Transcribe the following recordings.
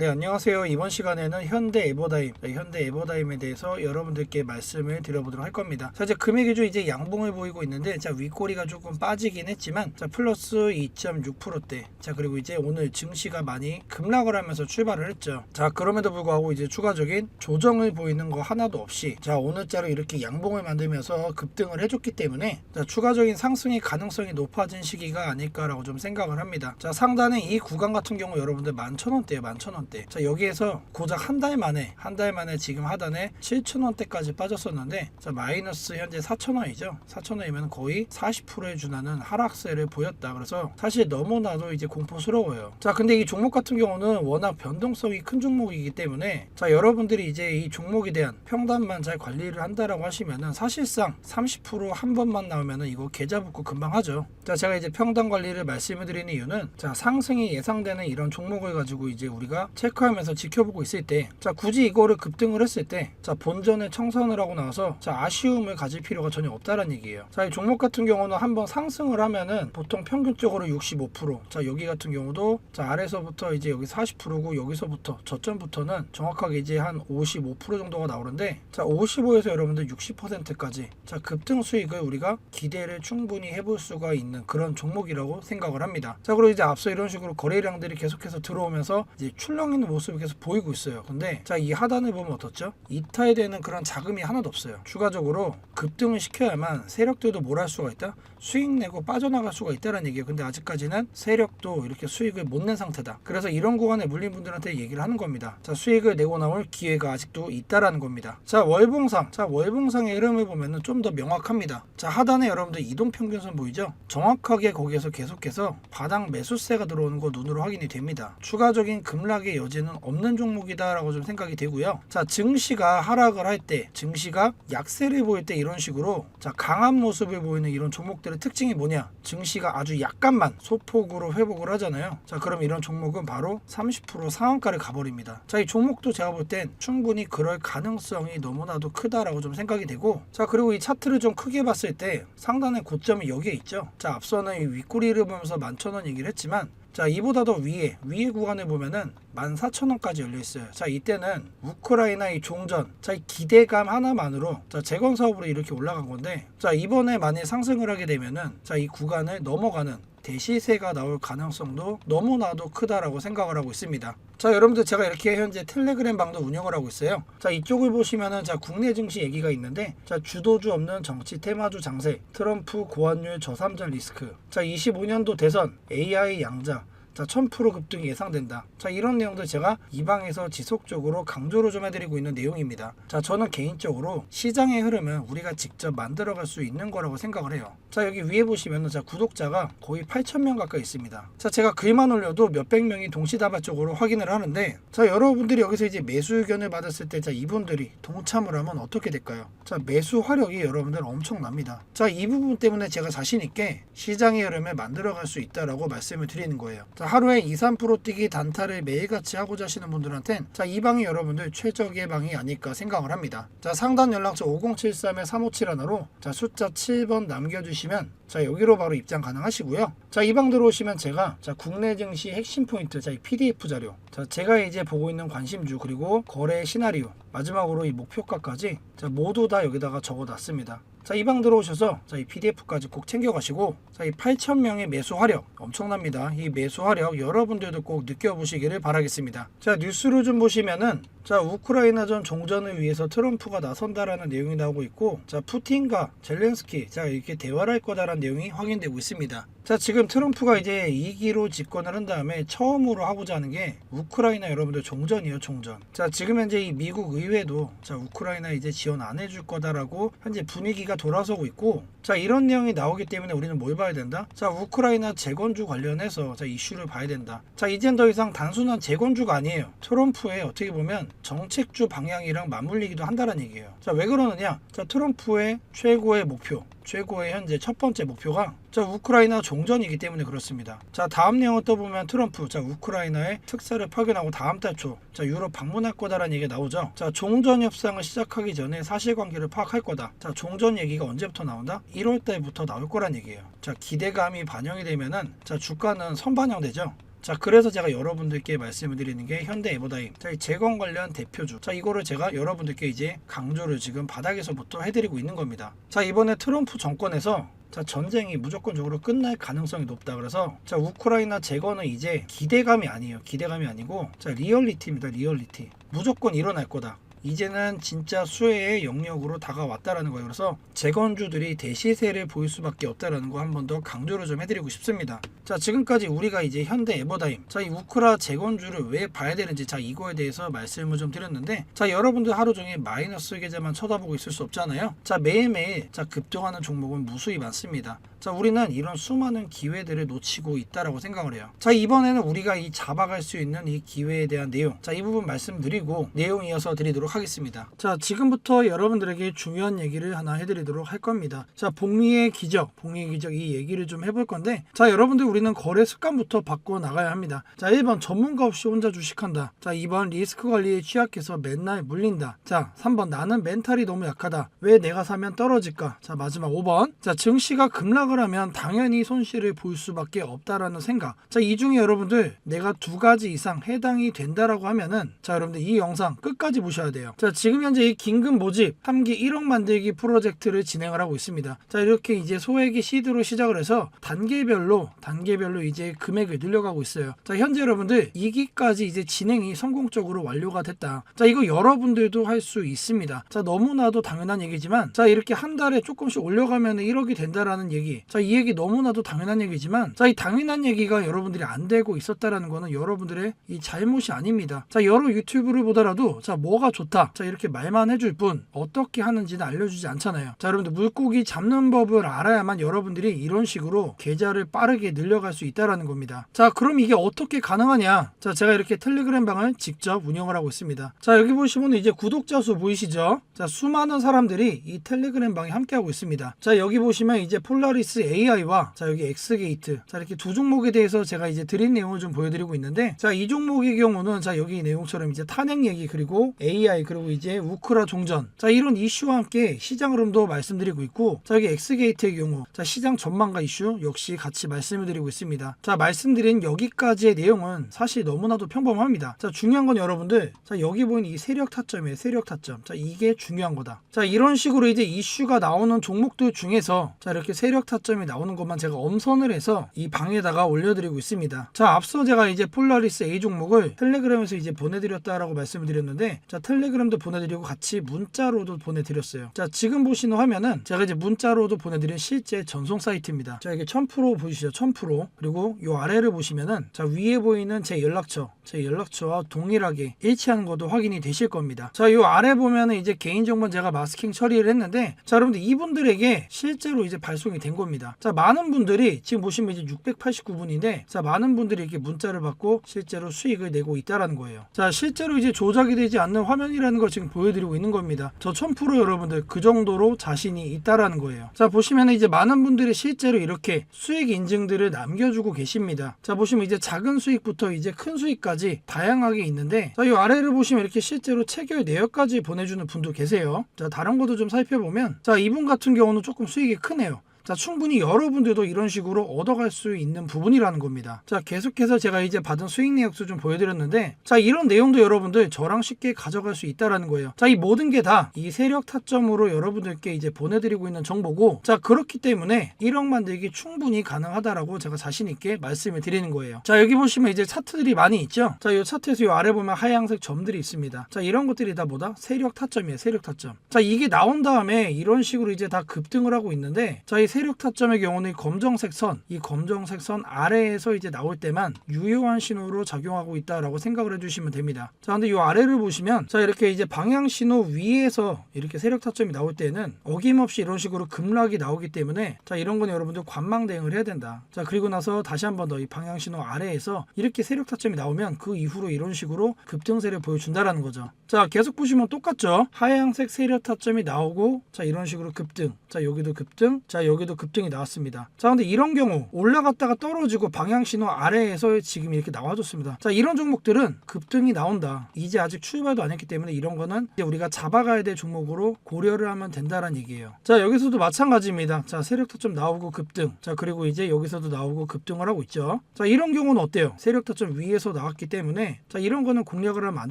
네 안녕하세요. 이번 시간에는 현대 에버다임 네, 현대 에버다임에 대해서 여러분들께 말씀을 드려보도록 할 겁니다. 자 이제 금액이 좀 이제 양봉을 보이고 있는데 자 윗꼬리가 조금 빠지긴 했지만 자 플러스 2.6%대. 자 그리고 이제 오늘 증시가 많이 급락을 하면서 출발을 했죠. 자 그럼에도 불구하고 이제 추가적인 조정을 보이는 거 하나도 없이 자 오늘자로 이렇게 양봉을 만들면서 급등을 해줬기 때문에 자 추가적인 상승의 가능성이 높아진 시기가 아닐까라고 좀 생각을 합니다. 자 상단에 이 구간 같은 경우 여러분들 11,000원대예요 11,000원대 자 여기에서 고작 한 달 만에 한 달 만에 지금 하단에 7,000원대까지 빠졌었는데 자 마이너스 현재 4,000원이죠. 4,000원이면 거의 40%에 준하는 하락세를 보였다. 그래서 사실 너무나도 이제 공포스러워요. 자 근데 이 종목 같은 경우는 워낙 변동성이 큰 종목이기 때문에 자 여러분들이 이제 이 종목에 대한 평단만 잘 관리를 한다라고 하시면은 사실상 30%한 번만 나오면은 이거 계좌 붙고 금방 하죠. 자 제가 이제 평단 관리를 말씀을 드리는 이유는 자 상승이 예상되는 이런 종목을 가지고 이제 우리가 체크하면서 지켜보고 있을 때 자 굳이 이거를 급등을 했을 때 자 본전에 청산을 하고 나서 자 아쉬움을 가질 필요가 전혀 없다는 얘기예요. 자 이 종목 같은 경우는 한번 상승을 하면은 보통 평균적으로 65%자 여기 같은 경우도 자 아래서부터 이제 여기 40%고 여기서부터 저점부터는 정확하게 이제 한 55% 정도가 나오는데 자 55에서 여러분들 60%까지 자 급등 수익을 우리가 기대를 충분히 해볼 수가 있는 그런 종목이라고 생각을 합니다. 자 그리고 이제 앞서 이런 식으로 거래량들이 계속해서 들어오면서 이제 출렁 있는 모습이 계속 보이고 있어요. 근데 자 이 하단을 보면 어떻죠? 이탈되는 그런 자금이 하나도 없어요. 추가적으로 급등을 시켜야만 세력들도 뭘 할 수가 있다? 수익 내고 빠져나갈 수가 있다는 얘기예요. 근데 아직까지는 세력도 이렇게 수익을 못 낸 상태다. 그래서 이런 구간에 물린 분들한테 얘기를 하는 겁니다. 자 수익을 내고 나올 기회가 아직도 있다라는 겁니다. 자 월봉상. 자 월봉상의 흐름을 보면은 좀 더 명확합니다 자 하단에 여러분들 이동 평균선 보이죠? 정확하게 거기에서 계속해서 바닥 매수세가 들어오는 거 눈으로 확인이 됩니다. 추가적인 급락의 여지는 없는 종목이다라고 좀 생각이 되고요. 자 증시가 하락을 할 때 증시가 약세를 보일 때 이런 식으로 자 강한 모습을 보이는 이런 종목들의 특징이 뭐냐? 증시가 아주 약간만 소폭으로 회복을 하잖아요. 자 그럼 이런 종목은 바로 30% 상한가를 가버립니다. 자 이 종목도 제가 볼 땐 충분히 그럴 가능성이 너무나도 크다라고 좀 생각이 되고 자 그리고 이 차트를 좀 크게 봤을 때 상단의 고점이 여기에 있죠 자 앞서는 이 윗꼬리를 보면서 11,000원 얘기를 했지만 자 이보다 더 위에 위에 구간을 보면은 14,000원까지 열려 있어요. 자 이때는 우크라이나 이 종전, 자 이 기대감 하나만으로 자 재건 사업으로 이렇게 올라간 건데 자 이번에 만약 상승을 하게 되면은 자 이 구간을 넘어가는 대시세가 나올 가능성도 너무나도 크다라고 생각을 하고 있습니다. 자 여러분들 제가 이렇게 현재 텔레그램 방도 운영을 하고 있어요. 자 이쪽을 보시면은 자 국내 증시 얘기가 있는데 자 주도주 없는 정치 테마주 장세, 트럼프 고환율 저삼전 리스크, 자 25년도 대선 AI 양자, 자, 1000% 급등이 예상된다. 자, 이런 내용들 제가 이 방에서 지속적으로 강조를 좀 해드리고 있는 내용입니다. 자, 저는 개인적으로 시장의 흐름은 우리가 직접 만들어갈 수 있는 거라고 생각을 해요. 자, 여기 위에 보시면은 자, 구독자가 거의 8,000명 가까이 있습니다. 자, 제가 글만 올려도 몇백 명이 동시다발적으로 확인을 하는데, 자, 여러분들이 여기서 이제 매수 의견을 받았을 때, 자, 이분들이 동참을 하면 어떻게 될까요? 자, 매수 화력이 여러분들 엄청납니다. 자, 이 부분 때문에 제가 자신있게 시장의 흐름을 만들어갈 수 있다라고 말씀을 드리는 거예요. 자, 하루에 2, 3% 뛰기 단타를 매일같이 하고자 하시는 분들한텐 자, 이 방이 여러분들 최적의 방이 아닐까 생각을 합니다. 자, 상단 연락처 5073에 357 자, 숫자 7번 남겨주시면 자, 여기로 바로 입장 가능하시고요. 자, 이 방 들어오시면 제가 자, 국내 증시 핵심 포인트, 자, 이 PDF 자료. 자, 제가 이제 보고 있는 관심주 그리고 거래 시나리오, 마지막으로 이 목표가까지 자, 모두 다 여기다가 적어 놨습니다. 자, 이 방 들어오셔서 자, 이 PDF까지 꼭 챙겨 가시고 자, 이 8,000명의 매수 화력 엄청납니다. 이 매수 화력 여러분들도 꼭 느껴보시기를 바라겠습니다. 자, 뉴스로 좀 보시면은 자, 우크라이나전 종전을 위해서 트럼프가 나선다라는 내용이 나오고 있고 자, 푸틴과 젤렌스키 자, 이렇게 대화를 할 거다라는 내용이 확인되고 있습니다. 자, 지금 트럼프가 이제 2기로 집권을 한 다음에 처음으로 하고자 하는 게 우크라이나 여러분들 종전이에요, 종전. 자, 지금 현재 이 미국 의회도 자, 우크라이나 이제 지원 안 해줄 거다라고 현재 분위기가 돌아서고 있고 자, 이런 내용이 나오기 때문에 우리는 뭘 봐야 된다? 자, 우크라이나 재건주 관련해서 자, 이슈를 봐야 된다. 자, 이젠 더 이상 단순한 재건주가 아니에요. 트럼프의 어떻게 보면 정책주 방향이랑 맞물리기도 한다는 얘기예요. 자, 왜 그러느냐? 자, 트럼프의 최고의 목표, 최고의 현재 첫 번째 목표가 자 우크라이나 종전이기 때문에 그렇습니다. 자 다음 내용을 떠보면 트럼프 자 우크라이나에 특사를 파견하고 다음 달 초 자 유럽 방문할 거다라는 얘기가 나오죠. 자 종전 협상을 시작하기 전에 사실관계를 파악할 거다. 자 종전 얘기가 언제부터 나온다? 1월 달부터 나올 거란 얘기예요. 자 기대감이 반영이 되면은 자 주가는 선반영되죠. 자 그래서 제가 여러분들께 말씀을 드리는 게 현대 에버다임 자, 이 재건 관련 대표주. 자 이거를 제가 여러분들께 이제 강조를 지금 바닥에서부터 해드리고 있는 겁니다. 자 이번에 트럼프 정권에서 자 전쟁이 무조건적으로 끝날 가능성이 높다 그래서 자 우크라이나 재건은 이제 기대감이 아니에요. 기대감이 아니고 자 리얼리티입니다 리얼리티. 무조건 일어날 거다 이제는 진짜 수혜의 영역으로 다가왔다라는 거예요. 그래서 재건주들이 대시세를 보일 수밖에 없다라는 거 한 번 더 강조를 좀 해드리고 싶습니다. 자, 지금까지 우리가 이제 현대 에버다임, 자, 이 우크라 재건주를 왜 봐야 되는지, 자, 이거에 대해서 말씀을 좀 드렸는데, 자, 여러분들 하루 종일 마이너스 계좌만 쳐다보고 있을 수 없잖아요. 자, 매일매일, 자, 급등하는 종목은 무수히 많습니다. 자, 우리는 이런 수많은 기회들을 놓치고 있다라고 생각을 해요. 자, 이번에는 우리가 이 잡아갈 수 있는 이 기회에 대한 내용, 자, 이 부분 말씀드리고 내용 이어서 드리도록 하겠습니다. 자, 지금부터 여러분들에게 중요한 얘기를 하나 해드리도록 할 겁니다. 자, 복리의 기적, 복리의 기적 이 얘기를 좀 해볼 건데, 자, 여러분들 우리는 거래 습관부터 바꿔 나가야 합니다. 자, 1번 전문가 없이 혼자 주식한다. 자, 2번 리스크 관리에 취약해서 맨날 물린다. 자, 3번 나는 멘탈이 너무 약하다. 왜 내가 사면 떨어질까? 자, 마지막 5번. 자, 증시가 급락 을 하면 당연히 손실을 볼 수밖에 없다라는 생각. 자, 이 중에 여러분들 내가 두 가지 이상 해당이 된다라고 하면은 자, 여러분들 이 영상 끝까지 보셔야 돼요. 자, 지금 현재 이 긴급 모집 3기 1억 만들기 프로젝트를 진행을 하고 있습니다. 자, 이렇게 이제 소액의 시드로 시작을 해서 단계별로 단계별로 이제 금액을 늘려가고 있어요. 자, 현재 여러분들 2기까지 이제 진행이 성공적으로 완료가 됐다. 자, 이거 여러분들도 할 수 있습니다. 자, 너무나도 당연한 얘기지만 자, 이렇게 한 달에 조금씩 올려가면 1억이 된다라는 얘기. 자, 이 얘기 너무나도 당연한 얘기지만 자, 이 당연한 얘기가 여러분들이 안 되고 있었다라는 거는 여러분들의 이 잘못이 아닙니다. 자, 여러 유튜브를 보더라도 자, 뭐가 좋다. 자, 이렇게 말만 해줄 뿐 어떻게 하는지는 알려주지 않잖아요. 자, 여러분들 물고기 잡는 법을 알아야만 여러분들이 이런 식으로 계좌를 빠르게 늘려갈 수 있다라는 겁니다. 자, 그럼 이게 어떻게 가능하냐? 자, 제가 이렇게 텔레그램 방을 직접 운영을 하고 있습니다. 자, 여기 보시면 이제 구독자 수 보이시죠? 자, 수많은 사람들이 이 텔레그램 방에 함께하고 있습니다. 자, 여기 보시면 이제 폴라리스 AI와 자, 여기 엑스게이트. 자, 이렇게 두 종목에 대해서 제가 이제 드린 내용을 좀 보여드리고 있는데, 자, 이 종목의 경우는 자, 여기 내용처럼 이제 탄핵 얘기 그리고 AI 그리고 이제 우크라 종전. 자, 이런 이슈와 함께 시장 흐름도 말씀드리고 있고, 자, 여기 엑스게이트의 경우, 자, 시장 전망가 이슈 역시 같이 말씀을 드리고 있습니다. 자, 말씀드린 여기까지의 내용은 사실 너무나도 평범합니다. 자, 중요한 건 여러분들, 자, 여기 보이는 이 세력 타점이에요. 세력 타점. 자, 이게 중요한 거다. 자, 이런 식으로 이제 이슈가 나오는 종목들 중에서 자, 이렇게 세력 타점이 나오는 것만 제가 엄선을 해서 이 방에다가 올려드리고 있습니다. 자, 앞서 제가 이제 폴라리스 A 종목을 텔레그램에서 이제 보내드렸다라고 말씀을 드렸는데, 자, 텔레그램도 보내드리고 같이 문자로도 보내드렸어요. 자, 지금 보시는 화면은 제가 이제 문자로도 보내드린 실제 전송 사이트입니다. 자, 이게 1000% 보이시죠? 1000% 그리고 요 아래를 보시면은 자, 위에 보이는 제 연락처, 제 연락처와 동일하게 일치하는 것도 확인이 되실 겁니다. 자, 요 아래 보면은 이제 개인정보 제가 마스킹 처리를 했는데, 자, 여러분들 이분들에게 실제로 이제 발송이 된 겁니다. 자, 많은 분들이 지금 보시면 이제 689분인데, 자, 많은 분들이 이렇게 문자를 받고 실제로 수익을 내고 있다라는 거예요. 자, 실제로 이제 조작이 되지 않는 화면이라는 걸 지금 보여드리고 있는 겁니다. 저 1000% 여러분들 그 정도로 자신이 있다라는 거예요. 자, 보시면 이제 많은 분들이 실제로 이렇게 수익 인증들을 남겨주고 계십니다. 자, 보시면 이제 작은 수익부터 이제 큰 수익까지 다양하게 있는데, 자, 이 아래를 보시면 이렇게 실제로 체결 내역까지 보내주는 분도 계세요. 자, 다른 것도 좀 살펴보면, 자, 이분 같은 경우는 조금 수익이 크네요. 자, 충분히 여러분들도 이런 식으로 얻어갈 수 있는 부분이라는 겁니다. 자, 계속해서 제가 이제 받은 수익 내역수 좀 보여드렸는데, 자, 이런 내용도 여러분들 저랑 쉽게 가져갈 수 있다라는 거예요. 자, 이 모든 게 다 이 세력 타점으로 여러분들께 이제 보내드리고 있는 정보고, 자, 그렇기 때문에 1억 만들기 충분히 가능하다라고 제가 자신 있게 말씀을 드리는 거예요. 자, 여기 보시면 이제 차트들이 많이 있죠? 자, 이 차트에서 이 아래 보면 하얀색 점들이 있습니다. 자, 이런 것들이 다 뭐다? 세력 타점이에요, 세력 타점. 자, 이게 나온 다음에 이런 식으로 이제 다 급등을 하고 있는데, 자, 이 세력 타점의 경우는 이 검정색 선, 이 검정색 선 아래에서 이제 나올 때만 유효한 신호로 작용하고 있다라고 생각을 해주시면 됩니다. 자, 근데 이 아래를 보시면, 자, 이렇게 이제 방향 신호 위에서 이렇게 세력 타점이 나올 때는 어김없이 이런 식으로 급락이 나오기 때문에, 자, 이런 건 여러분들 관망 대응을 해야 된다. 자, 그리고 나서 다시 한 번 더 이 방향 신호 아래에서 이렇게 세력 타점이 나오면 그 이후로 이런 식으로 급등세를 보여준다라는 거죠. 자, 계속 보시면 똑같죠? 하얀색 세력 타점이 나오고, 자, 이런 식으로 급등. 자, 여기도 급등. 자, 여기 여기도 급등이 나왔습니다. 자, 근데 이런 경우 올라갔다가 떨어지고 방향 신호 아래에서 지금 이렇게 나와줬습니다. 자, 이런 종목들은 급등이 나온다. 이제 아직 출발도 안 했기 때문에 이런 거는 이제 우리가 잡아가야 될 종목으로 고려를 하면 된다라는 얘기예요. 자, 여기서도 마찬가지입니다. 자, 세력타점 나오고 급등. 자, 그리고 이제 여기서도 나오고 급등을 하고 있죠. 자, 이런 경우는 어때요? 세력타점 위에서 나왔기 때문에 자, 이런 거는 공략을 하면 안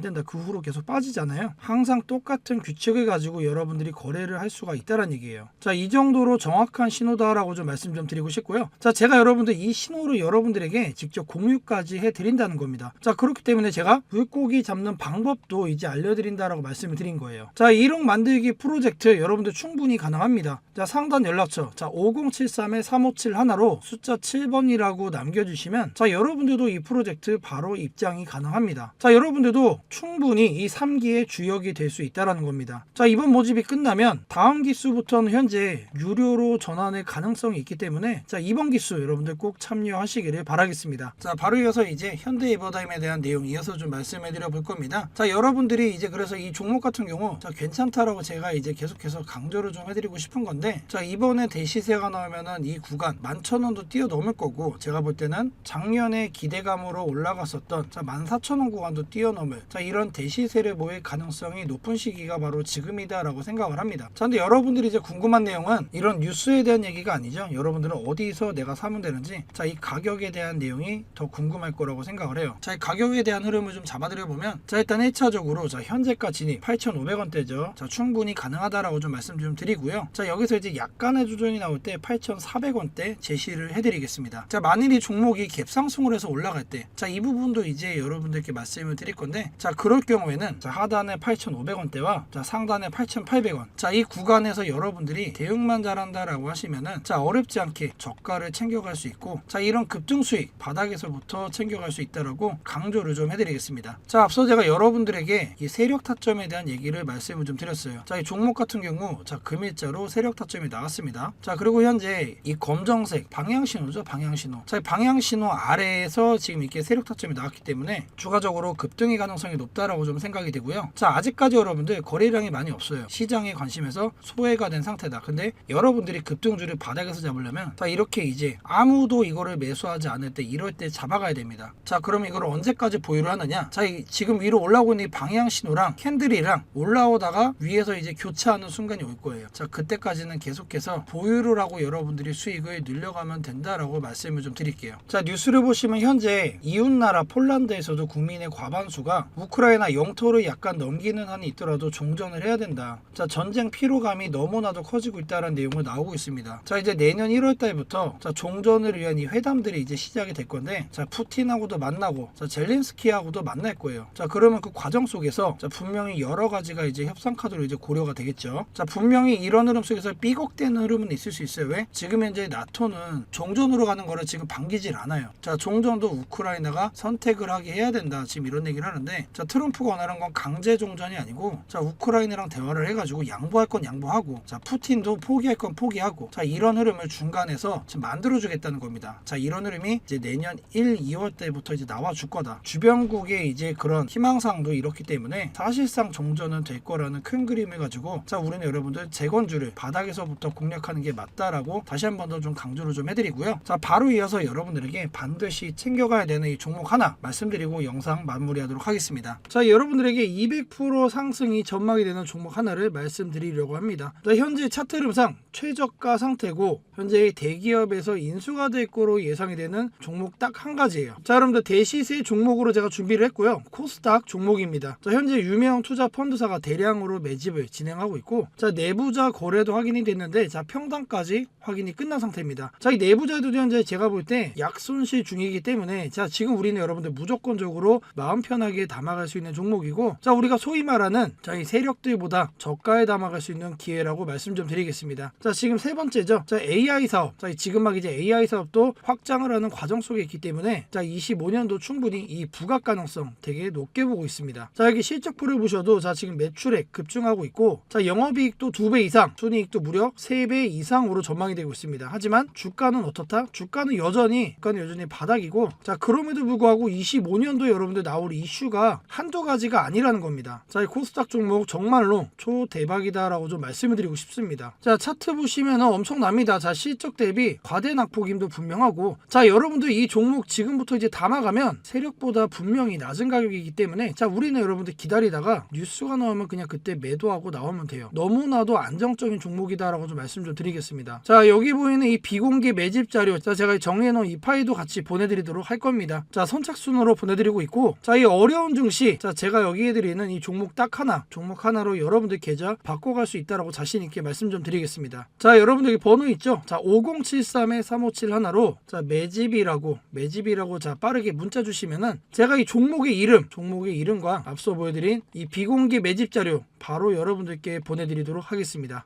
된다. 그 후로 계속 빠지잖아요. 항상 똑같은 규칙을 가지고 여러분들이 거래를 할 수가 있다는 얘기예요. 자, 이 정도로 정확한 신호다라고 좀 말씀 좀 드리고 싶고요. 자, 제가 여러분들 이 신호를 여러분들에게 직접 공유까지 해 드린다는 겁니다. 자, 그렇기 때문에 제가 물고기 잡는 방법도 이제 알려드린다라고 말씀을 드린 거예요. 자, 이론 만들기 프로젝트 여러분들 충분히 가능합니다. 자, 상단 연락처 자, 5073에 357 하나로 숫자 7번이라고 남겨주시면 자, 여러분들도 이 프로젝트 바로 입장이 가능합니다. 자, 여러분들도 충분히 이 3기의 주역이 될 수 있다라는 겁니다. 자, 이번 모집이 끝나면 다음 기수부터는 현재 유료로 전환 의 가능성이 있기 때문에 자, 이번 기수 여러분들 꼭 참여하시기를 바라겠습니다. 자, 바로 이어서 이제 현대 이버다임에 대한 내용 이어서 좀 말씀해 드려 볼 겁니다. 자, 여러분들이 이제 그래서 이 종목 같은 경우 자, 괜찮다라고 제가 이제 계속해서 강조를 좀 해드리고 싶은 건데 자, 이번에 대시세가 나오면은 이 구간 11,000원도 뛰어넘을 거고 제가 볼 때는 작년에 기대감으로 올라갔었던 자, 14,000원 구간도 뛰어넘을 자, 이런 대시세를 보일 가능성이 높은 시기가 바로 지금이다라고 생각을 합니다. 자, 근데 여러분들이 이제 궁금한 내용은 이런 뉴스에 대한 얘기가 아니죠. 여러분들은 어디서 내가 사면 되는지 자, 이 가격에 대한 내용이 더 궁금할 거라고 생각을 해요. 자, 이 가격에 대한 흐름을 좀 잡아드려 보면 자, 일단 1차적으로 자, 현재가 진입 8,500원대죠. 자, 충분히 가능하다라고 좀 말씀 좀 드리고요. 자, 여기서 이제 약간의 조정이 나올 때 8,400원대 제시를 해드리겠습니다. 자, 만일 이 종목이 갭상승을 해서 올라갈 때, 자, 이 부분도 이제 여러분들께 말씀을 드릴 건데, 자, 그럴 경우에는 자, 하단에 8,500원대와 자, 상단에 8,800원. 자, 이 구간에서 여러분들이 대응만 잘한다라고 하시면 은 자, 어렵지 않게 저가를 챙겨갈 수 있고, 자, 이런 급등 수익 바닥에서부터 챙겨갈 수 있다라고 강조를 좀 해드리겠습니다. 자, 앞서 제가 여러분들에게 이 세력 타점에 대한 얘기를 말씀을 좀 드렸어요. 자, 이 종목 같은 경우 자, 금일자로 세력 타점이 나왔습니다. 자, 그리고 현재 이 검정색 방향 신호죠, 방향 신호. 자, 이 방향 신호 아래에서 지금 이렇게 세력 타점이 나왔기 때문에 추가적으로 급등의 가능성이 높다라고 좀 생각이 되고요. 자, 아직까지 여러분들 거래량이 많이 없어요. 시장의 관심에서 소외가 된 상태다. 근데 여러분들이 급등 주를 바닥에서 잡으려면 자, 이렇게 이제 아무도 이거를 매수하지 않을 때 이럴 때 잡아가야 됩니다. 자, 그럼 이걸 언제까지 보유를 하느냐? 자, 이 지금 위로 올라오고 있는 이 방향 신호랑 캔들이랑 올라오다가 위에서 이제 교차하는 순간이 올 거예요. 자, 그때까지는 계속해서 보유를 하고 여러분들이 수익을 늘려가면 된다라고 말씀을 좀 드릴게요. 자, 뉴스를 보시면 현재 이웃나라 폴란드에서도 국민의 과반수가 우크라이나 영토를 약간 넘기는 한이 있더라도 종전을 해야 된다. 자, 전쟁 피로감이 너무나도 커지고 있다는 내용을 나오고 있습니다. 자, 이제 내년 1월 달부터 자, 종전을 위한 이 회담들이 이제 시작이 될 건데 자, 푸틴하고도 만나고 자, 젤린스키하고도 만날 거예요. 자, 그러면 그 과정 속에서 자, 분명히 여러 가지가 이제 협상 카드로 이제 고려가 되겠죠. 자, 분명히 이런 흐름 속에서 삐걱대는 흐름은 있을 수 있어요. 왜? 지금 현재 나토는 종전으로 가는 거를 지금 반기질 않아요. 자, 종전도 우크라이나가 선택을 하게 해야 된다. 지금 이런 얘기를 하는데 자, 트럼프가 원하는 건 강제 종전이 아니고 자, 우크라이나랑 대화를 해가지고 양보할 건 양보하고 자, 푸틴도 포기할 건 포기하고 자, 이런 흐름을 중간에서 지금 만들어주겠다는 겁니다. 자, 이런 흐름이 이제 내년 1, 2월 때부터 이제 나와 줄 거다. 주변국의 이제 그런 희망사항도 이렇기 때문에 사실상 종전은 될 거라는 큰 그림을 가지고 자, 우리는 여러분들 재건주를 바닥에서부터 공략하는 게 맞다라고 다시 한 번 더 좀 강조를 좀 해드리고요. 자, 바로 이어서 여러분들에게 반드시 챙겨가야 되는 이 종목 하나 말씀드리고 영상 마무리하도록 하겠습니다. 자, 여러분들에게 200% 상승이 전망이 되는 종목 하나를 말씀드리려고 합니다. 자, 현재 차트 흐름상 최저가 상태고 현재 대기업에서 인수가 될 거로 예상이 되는 종목 딱 한 가지예요. 자, 여러분들 대시세 종목으로 제가 준비를 했고요. 코스닥 종목입니다. 자, 현재 유명 투자 펀드사가 대량으로 매집을 진행하고 있고 자, 내부자 거래도 확인이 됐는데 자, 평당까지 확인이 끝난 상태입니다. 자, 이 내부자도 현재 제가 볼 때 약손실 중이기 때문에 자, 지금 우리는 여러분들 무조건적으로 마음 편하게 담아갈 수 있는 종목이고 자, 우리가 소위 말하는 자, 이 세력들보다 저가에 담아갈 수 있는 기회라고 말씀 좀 드리겠습니다. 자, 지금 세 번째 죠. 자, AI 사업. 자, 지금 막 이제 AI 사업도 확장을 하는 과정 속에 있기 때문에 자, 25년도 충분히 이 부각 가능성 되게 높게 보고 있습니다. 자, 여기 실적표를 보셔도 자, 지금 매출액 급증하고 있고 자, 영업이익도 2배 이상, 순이익도 무려 3배 이상으로 전망이 되고 있습니다. 하지만 주가는 어떻다? 주가는 여전히 주가는 여전히 바닥이고 자, 그럼에도 불구하고 25년도 여러분들 나올 이슈가 한두 가지가 아니라는 겁니다. 자, 이 코스닥 종목 정말로 초 대박이다라고 좀 말씀을 드리고 싶습니다. 자, 차트 보시면 엄청납니다. 자, 실적 대비 과대 낙폭임도 분명하고 자, 여러분들 이 종목 지금부터 이제 담아가면 세력보다 분명히 낮은 가격이기 때문에 자, 우리는 여러분들 기다리다가 뉴스가 나오면 그냥 그때 매도하고 나오면 돼요. 너무나도 안정적인 종목이다라고 좀 말씀 좀 드리겠습니다. 자, 여기 보이는 이 비공개 매집 자료 자, 제가 정리해 놓은 이 파일도 같이 보내드리도록 할 겁니다. 자, 선착순으로 보내드리고 있고 자, 이 어려운 증시 자, 제가 여기 해드리는 이 종목 딱 하나 종목 하나로 여러분들 계좌 바꿔갈 수 있다라고 자신 있게 말씀 좀 드리겠습니다. 자, 여러분들 여기 번호 있죠? 자, 5073에 357 하나로 자, 매집이라고 매집이라고 자, 빠르게 문자 주시면은 제가 이 종목의 이름, 종목의 이름과 앞서 보여드린 이 비공개 매집 자료 바로 여러분들께 보내드리도록 하겠습니다.